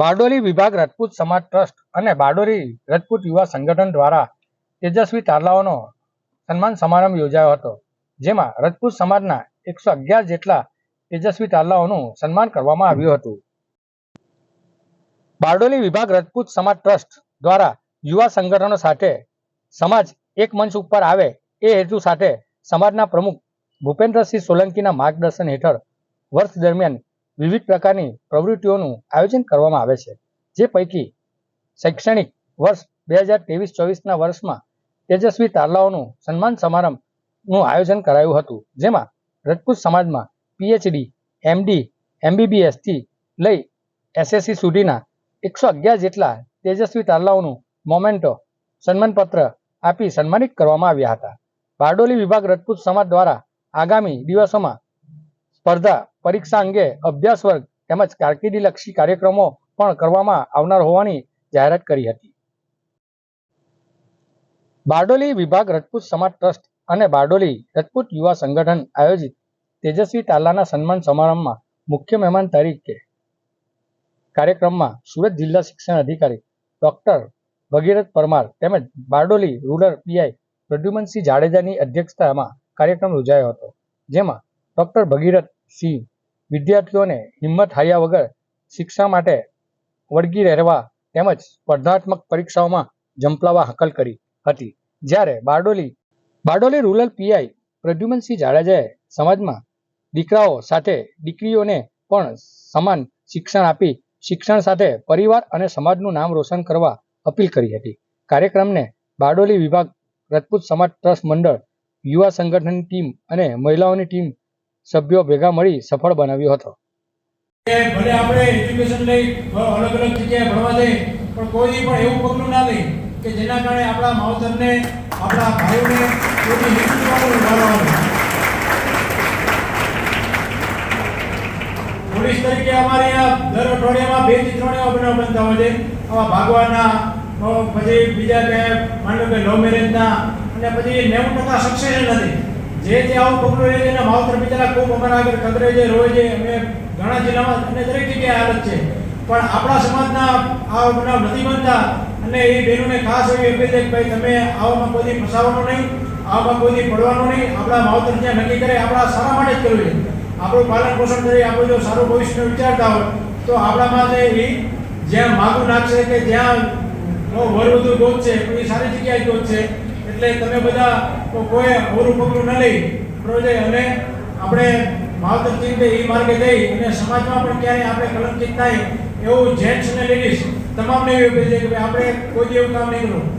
બારડોલી વિભાગ રાજપૂત સમાજ ટ્રસ્ટ અને બારડોલી રાજપૂત યુવા સંગઠન દ્વારા તેજસ્વી તારલાઓનો સન્માન સમારંભ યોજાયો હતો, જેમાં રાજપૂત સમાજના એકસો અગિયાર જેટલા તેજસ્વી તારલાઓનું સન્માન કરવામાં આવ્યું હતું. બારડોલી વિભાગ રાજપૂત સમાજ ટ્રસ્ટ દ્વારા યુવા સંગઠનો સાથે સમાજ એક મંચ ઉપર આવે એ હેતુ સાથે સમાજના પ્રમુખ ભૂપેન્દ્રસિંહ સોલંકીના માર્ગદર્શન હેઠળ વર્ષ દરમિયાન વિવિધ પ્રકારની પ્રવૃત્તિઓનું આયોજન કરવામાં આવે છે. જે પૈકી શૈક્ષણિક વર્ષ બે હજાર ત્રેવીસ ચોવીસના વર્ષમાં તેજસ્વી તારલાઓનું સન્માન સમારંભનું આયોજન કરાયું હતું. જેમાં રજપૂત સમાજમાં પીએચડી એમડી એમબીબીએસથી લઈ એસએસસી સુધીના એકસો અગિયાર જેટલા તેજસ્વી તારલાઓનું મોમેન્ટો સન્માનપત્ર આપી સન્માનિત કરવામાં આવ્યા હતા. બારડોલી વિભાગ રજપૂત સમાજ દ્વારા આગામી દિવસોમાં સ્પર્ધા પરીક્ષા અંગે અભ્યાસ વર્ગ તેમજ કારકિર્દીલક્ષી કાર્યક્રમો પણ કરવામાં આવનાર હોવાની જાહેરાત કરી હતી. બારડોલી વિભાગ રજપૂત સમાજ ટ્રસ્ટ અને બારડોલી રજપૂત યુવા સંગઠન આયોજિત તેજસ્વી તાલાના સન્માન સમારંભમાં મુખ્ય મહેમાન તરીકે કાર્યક્રમમાં સુરત જિલ્લા શિક્ષણ અધિકારી ડોક્ટર ભગીરથ પરમાર તેમજ બારડોલી રૂરલ પીઆઈ પ્રદ્યુમનસિંહ જાડેજાની અધ્યક્ષતામાં કાર્યક્રમ યોજાયો હતો, જેમાં ડોક્ટર ભગીરથ સિંહ વિદ્યાર્થીઓને હિંમત હાર્યા વગર શિક્ષા માટે વળગી રહેવા તેમજ સ્પર્ધાત્મક પરીક્ષાઓમાં ઝંપલાવા હાકલ કરી હતી. જ્યારે બારડોલી બારડોલી રૂરલ પીઆઈ પ્રદ્યુમનસિંહ જાડેજાએ સમાજમાં દીકરાઓ સાથે દીકરીઓને પણ સમાન શિક્ષણ આપી શિક્ષણ સાથે પરિવાર અને સમાજનું નામ રોશન કરવા અપીલ કરી હતી. કાર્યક્રમને બારડોલી વિભાગ રાજપૂત સમાજ ટ્રસ્ટ મંડળ, યુવા સંગઠનની ટીમ અને મહિલાઓની ટીમ સભ્યો ભેગા મળી સફળ બનાવ્યો હતો. ભલે આપણે અલગ અલગ જગ્યાએ ભણવા જઈએ, પણ કોઈ પણ એવું પગલું ના લઈ કે જેના કારણે આપણા માવતરને, આપણા ભાઈઓને પોલીસ તરીકે અમારે અહીંયા દર અઠવાડિયામાં બેથી ત્રણ એવા બનાવ છે. આવા ભાગવાના પછી બીજા કે માનો કે લવ મેરેજના અને પછી નેવું ટકા સક્સેસ નથી. જે જે આવું પગલું લે છે એના માવતર બિચારા ખૂબ અમારા આગળ કદરે છે રોય છે, અમે ઘણા જિલ્લામાં અને દરેક જગ્યાએ હાલત છે. પણ આપણા સમાજના આ બનાવ નથી બનતા અને એ બહેનોને ખાસ એવી અપીલ છે કે ભાઈ તમે આવામાં કોઈ ફસાવાનું નહીં, આવામાં કોઈ પડવાનું નહીં. આપણા માવતર જ્યાં નક્કી કરે, આપણા સારા માટે જ કરવું છે. આપણું પાલન પોષણ કરી, આપણે જો સારું ભવિષ્ય વિચારતા હોય, તો આપણામાં એ જ્યાં માગું નાખશે કે જ્યાં વર વધુ ગોતશે કોઈ સારી જગ્યાએ ગોતશે એટલે તમે બધા તો કોઈ અવરું પગલું ન લઈ. બરોબર અને આપણે માવતર ચિંતે એ માર્ગે જઈ અને સમાજમાં પણ ક્યારેય આપણે કલંકિત થાય એવું જેન્ટ્સ અને લેડીઝ તમામને એવું કહે છે કે આપણે કોઈ એવું કામ નહીં કરવું.